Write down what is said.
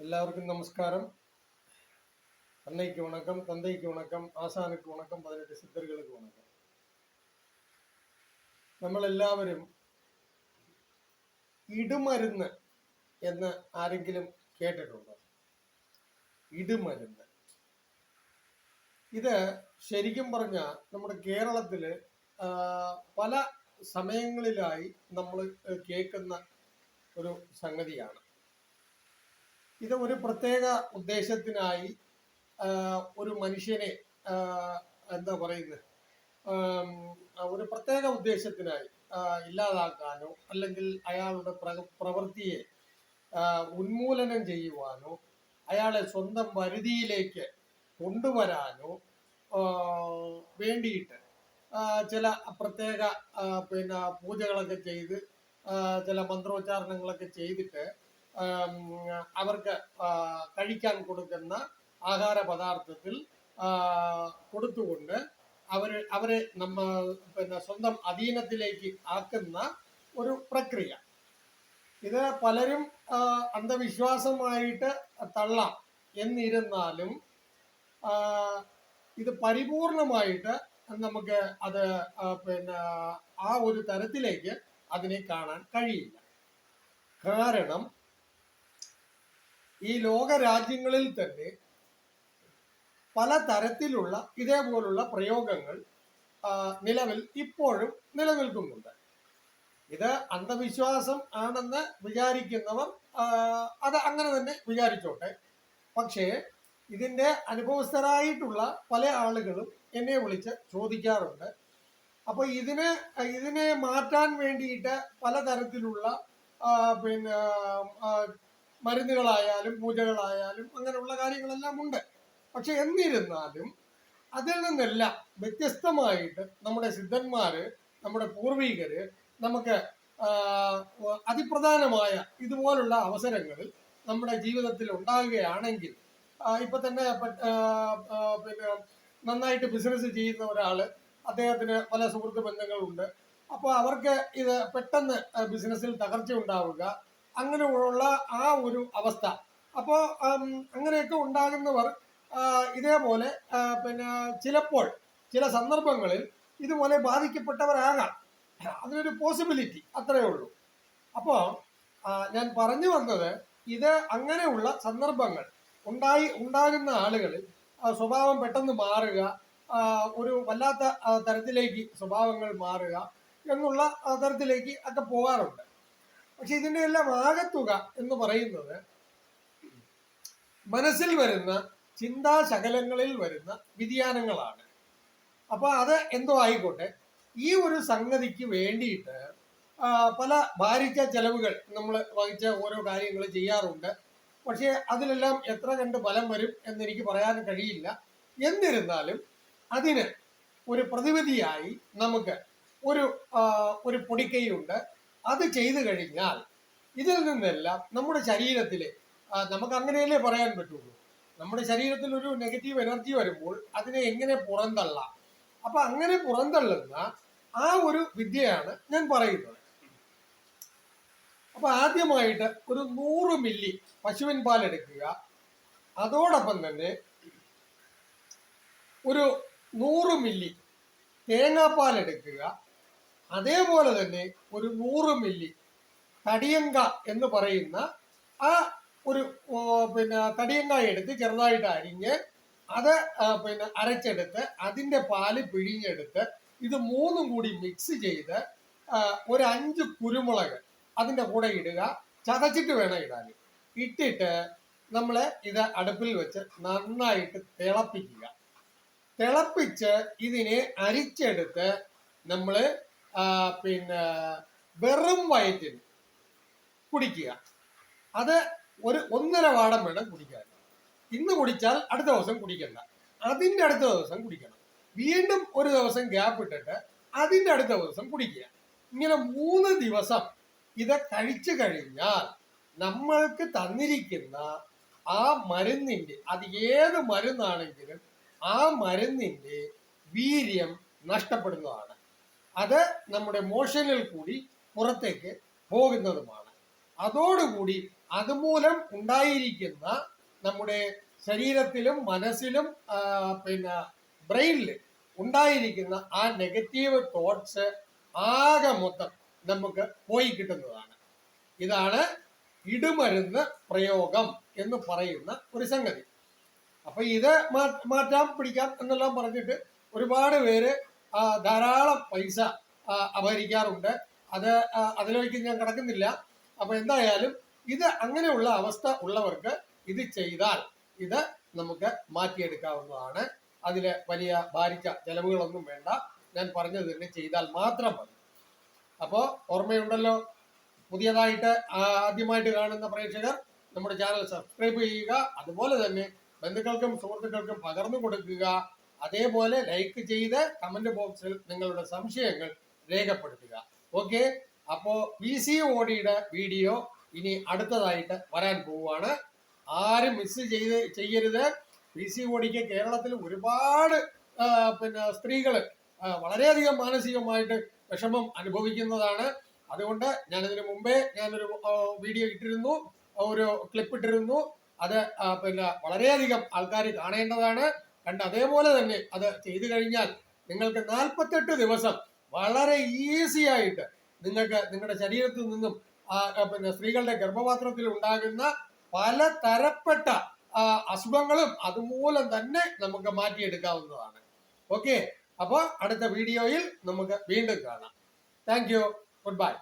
எல்லாருக்கும் நமஸ்காரம் அன்னைக்கு வணக்கம் தந்தைக்கு வணக்கம் ஆசானுக்கு வணக்கம் பதினெட்டு சித்தர்களுக்கு வணக்கம் നമ്മളെല്ലാവരും ഇടുമരുന്ന് എന്ന് ആരെങ്കിലും കേട്ടിട്ടുണ്ടോ ഇടുമരുന്ന് ഇത് ശരിക്കും പറഞ്ഞാൽ നമ്മുടെ കേരളത്തിൽ പല സമയങ്ങളിലായി നമ്മൾ കേൾക്കുന്ന ഒരു സംഗതിയാണ് ഇത് ഒരു പ്രത്യേക ഉദ്ദേശത്തിനായി ഒരു മനുഷ്യനെ എന്താ പറയുന്നത് ഒരു പ്രത്യേക ഉദ്ദേശത്തിനായി ഇല്ലാതാക്കാനോ അല്ലെങ്കിൽ അയാളുടെ പ്ര- പ്രവൃത്തിയെ ഉന്മൂലനം ചെയ്യുവാനോ അയാളെ സ്വന്തം പരിധിയിലേക്ക് കൊണ്ടുവരാനോ വേണ്ടിയിട്ട് ചില പ്രത്യേക പിന്നെ പൂജകളൊക്കെ ചെയ്ത് ചില മന്ത്രോച്ചാരണങ്ങളൊക്കെ ചെയ്തിട്ട് അവർക്ക് കഴിക്കാൻ കൊടുക്കുന്ന ആഹാര പദാർത്ഥത്തിൽ കൊടുത്തുകൊണ്ട് അവർ അവരെ നമ്മ പിന്നെ സ്വന്തം അധീനത്തിലേക്ക് ആക്കുന്ന ഒരു പ്രക്രിയ. ഇത് പലരും അന്ധവിശ്വാസമായിട്ട് തള്ളാം. എന്നിരുന്നാലും ഇത് പരിപൂർണമായിട്ട് നമുക്ക് അത് പിന്നെ ആ ഒരു തരത്തിലേക്ക് അതിനെ കാണാൻ കഴിയില്ല. കാരണം ഈ ലോക രാജ്യങ്ങളിൽ തന്നെ പല തരത്തിലുള്ള ഇതേപോലുള്ള പ്രയോഗങ്ങൾ നിലവിൽ ഇപ്പോഴും നിലനിൽക്കുന്നുണ്ട്. ഇത് അന്ധവിശ്വാസം ആണെന്ന് വിചാരിക്കുന്നവർ അത് അങ്ങനെ തന്നെ വിചാരിച്ചോട്ടെ. പക്ഷേ ഇതിന്റെ അനുഭവസ്ഥരായിട്ടുള്ള പല ആളുകളും എന്നെ വിളിച്ച് ചോദിക്കാറുണ്ട്. അപ്പോൾ ഇതിനെ ഇതിനെ മാറ്റാൻ വേണ്ടിയിട്ട് പലതരത്തിലുള്ള പിന്നെ മരുന്നുകളായാലും പൂജകളായാലും അങ്ങനെയുള്ള കാര്യങ്ങളെല്ലാം ഉണ്ട്. പക്ഷെ എന്നിരുന്നാലും അതിൽ നിന്നെല്ലാം വ്യത്യസ്തമായിട്ട് നമ്മുടെ സിദ്ധന്മാര് നമ്മുടെ പൂർവികര് നമുക്ക് അതിപ്രധാനമായ ഇതുപോലുള്ള അവസരങ്ങളിൽ നമ്മുടെ ജീവിതത്തിൽ ഉണ്ടാകുകയാണെങ്കിൽ ഇപ്പൊ തന്നെ പിന്നെ നന്നായിട്ട് ബിസിനസ് ചെയ്യുന്ന ഒരാൾ അദ്ദേഹത്തിന് പല സുഹൃത്ത് ബന്ധങ്ങളുണ്ട്. അപ്പോൾ അവർക്ക് ഇത് പെട്ടെന്ന് ബിസിനസ്സിൽ തകർച്ച ഉണ്ടാവുക അങ്ങനെയുള്ള ആ ഒരു അവസ്ഥ. അപ്പോൾ അങ്ങനെയൊക്കെ ഉണ്ടാകുന്നവർ ഇതേപോലെ പിന്നെ ചിലപ്പോൾ ചില സന്ദർഭങ്ങളിൽ ഇതുപോലെ ബാധിക്കപ്പെട്ടവരാകാം. അതിനൊരു പോസിബിലിറ്റി അത്രയേ ഉള്ളൂ. അപ്പോൾ ഞാൻ പറഞ്ഞു വന്നത് ഇത് അങ്ങനെയുള്ള സന്ദർഭങ്ങൾ ഉണ്ടായി ഉണ്ടാകുന്ന ആളുകളിൽ സ്വഭാവം പെട്ടെന്ന് മാറുക ഒരു വല്ലാത്ത തരത്തിലേക്ക് സ്വഭാവങ്ങൾ മാറുക എന്നുള്ള തരത്തിലേക്ക് ഒക്കെ പോകാറുണ്ട്. പക്ഷെ ഇതിന്റെ എല്ലാം ആകത്തുക എന്ന് പറയുന്നത് മനസ്സിൽ വരുന്ന ചിന്താശകലങ്ങളിൽ വരുന്ന വ്യതിയാനങ്ങളാണ്. അപ്പൊ അത് എന്തോ ആയിക്കോട്ടെ. ഈ ഒരു സംഗതിക്ക് വേണ്ടിയിട്ട് പല ഭാരിച്ച ചെലവുകൾ നമ്മൾ വഹിച്ച ഓരോ കാര്യങ്ങൾ ചെയ്യാറുണ്ട്. പക്ഷേ അതിലെല്ലാം എത്ര കണ്ട് ഫലം വരും എന്നെനിക്ക് പറയാൻ കഴിയില്ല. എന്നിരുന്നാലും അതിന് ഒരു പ്രതിവിധിയായി നമുക്ക് ഒരു ഒരു പൊടിക്കൈയുണ്ട്. അത് ചെയ്തു കഴിഞ്ഞാൽ ഇതിൽ നിന്നെല്ലാം നമ്മുടെ ശരീരത്തിലെ ആ, നമുക്ക് അങ്ങനെയല്ലേ പറയാൻ പറ്റുള്ളൂ? നമ്മുടെ ശരീരത്തിൽ ഒരു നെഗറ്റീവ് എനർജി വരുമ്പോൾ അതിനെ എങ്ങനെ പുറന്തള്ളാം? അപ്പൊ അങ്ങനെ പുറന്തള്ളുന്ന ആ ഒരു വിദ്യയാണ് ഞാൻ പറയുന്നത്. അപ്പൊ ആദ്യമായിട്ട് ഒരു നൂറ് മില്ലി പശുവിൻ പാൽ എടുക്കുക. അതോടൊപ്പം തന്നെ ഒരു നൂറ് മില്ലി തേങ്ങാപ്പാൽ എടുക്കുക. അതേപോലെ തന്നെ ഒരു നൂറ് മില്ലി തടിയങ്ക എന്ന് പറയുന്ന ആ ഒരു പിന്നെ തടിയങ്ക എടുത്ത് ചെറുതായിട്ട് അരിഞ്ഞ് അത് പിന്നെ അരച്ചെടുത്ത് അതിന്റെ പാൽ പിഴിഞ്ഞെടുത്ത് ഇത് മൂന്നും കൂടി മിക്സ് ചെയ്ത് ഒരു അഞ്ച് കുരുമുളക് അതിന്റെ കൂടെ ഇടുക. ചതച്ചിട്ട് വേണം ഇടാൻ. ഇട്ടിട്ട് നമ്മൾ ഇത് അടുപ്പിൽ വെച്ച് നന്നായിട്ട് തിളപ്പിക്കുക. തിളപ്പിച്ച് ഇതിനെ അരിച്ചെടുത്ത് നമ്മൾ പിന്നെ വെറും വയറ്റിൽ കുടിക്കുക. അത് ഒരു ഒന്നര വാടം വേണം കുടിക്കാൻ. ഇന്ന് കുടിച്ചാൽ അടുത്ത ദിവസം കുടിക്കണ്ട. അതിന്റെ അടുത്ത ദിവസം കുടിക്കണം. വീണ്ടും ഒരു ദിവസം ഗ്യാപ്പ് ഇട്ടിട്ട് അതിന്റെ അടുത്ത ദിവസം കുടിക്കുക. ഇങ്ങനെ മൂന്ന് ദിവസം ഇത് കഴിച്ചു കഴിഞ്ഞാൽ നമ്മൾക്ക് തന്നിരിക്കുന്ന ആ മരുന്നിന്റെ അത് ഏത് മരുന്നാണെങ്കിലും ആ മരുന്നിന്റെ വീര്യം നഷ്ടപ്പെടുന്നതാണ്. അത് നമ്മുടെ മോഷനിൽ കൂടി പുറത്തേക്ക് പോകുന്നതുമാണ്. അതോടുകൂടി അതുമൂലം ഉണ്ടായിരിക്കുന്ന നമ്മുടെ ശരീരത്തിലും മനസ്സിലും പിന്നെ ബ്രെയിനിൽ ഉണ്ടായിരിക്കുന്ന ആ നെഗറ്റീവ് തോട്ട്സ് ആകെ മൊത്തം നമുക്ക് പോയി കിട്ടുന്നതാണ്. ഇതാണ് ഇടുമരുന്ന് പ്രയോഗം എന്ന് പറയുന്ന ഒരു സംഗതി. അപ്പൊ ഇത് മാറ്റാം പിടിക്കാം എന്നെല്ലാം പറഞ്ഞിട്ട് ഒരുപാട് പേര് ധാരാളം പൈസ അപഹരിക്കാറുണ്ട്. അത് അതിലേക്ക് ഞാൻ കടക്കുന്നില്ല. അപ്പൊ എന്തായാലും ഇത് അങ്ങനെയുള്ള അവസ്ഥ ഉള്ളവർക്ക് ഇത് ചെയ്താൽ ഇത് നമുക്ക് മാറ്റിയെടുക്കാവുന്നതാണ്. അതിൽ വലിയ ഭാരിച്ച ചെലവുകളൊന്നും വേണ്ട. ഞാൻ പറഞ്ഞത് തന്നെ ചെയ്താൽ മാത്രം മതി. അപ്പോ ഓർമ്മയുണ്ടല്ലോ പുതിയതായിട്ട് ആദ്യമായിട്ട് കാണുന്ന പ്രേക്ഷകർ നമ്മുടെ ചാനൽ സബ്സ്ക്രൈബ് ചെയ്യുക. അതുപോലെ തന്നെ ബന്ധുക്കൾക്കും സുഹൃത്തുക്കൾക്കും പകർന്നു കൊടുക്കുക. അതേപോലെ ലൈക്ക് ചെയ്ത് കമന്റ് ബോക്സിൽ നിങ്ങളുടെ സംശയങ്ങൾ രേഖപ്പെടുത്തുക. ഓക്കെ അപ്പോ പി സി ഓടിയുടെ വീഡിയോ ഇനി അടുത്തതായിട്ട് വരാൻ പോവുകയാണ്. ആരും മിസ് ചെയ്ത് ചെയ്യരുത്. പി സി ഓടിക്ക് കേരളത്തിൽ ഒരുപാട് പിന്നെ സ്ത്രീകൾ വളരെയധികം മാനസികമായിട്ട് വിഷമം അനുഭവിക്കുന്നതാണ്. അതുകൊണ്ട് ഞാനിതിനു മുമ്പേ ഞാനൊരു വീഡിയോ ഇട്ടിരുന്നു. ഒരു ക്ലിപ്പ് ഇട്ടിരുന്നു. അത് പിന്നെ വളരെയധികം ആൾക്കാർ കാണേണ്ടതാണ്. കണ്ട് അതേപോലെ തന്നെ അത് ചെയ്തു കഴിഞ്ഞാൽ നിങ്ങൾക്ക് നാൽപ്പത്തെട്ട് ദിവസം വളരെ ഈസി ആയിട്ട് നിങ്ങൾക്ക് നിങ്ങളുടെ ശരീരത്തിൽ നിന്നും പിന്നെ സ്ത്രീകളുടെ ഗർഭപാത്രത്തിൽ ഉണ്ടാകുന്ന പല തരപ്പെട്ട അസുഖങ്ങളും അതുമൂലം തന്നെ നമുക്ക് മാറ്റിയെടുക്കാവുന്നതാണ്. ഓക്കെ അപ്പോൾ അടുത്ത വീഡിയോയിൽ നമുക്ക് വീണ്ടും കാണാം. Thank you good bye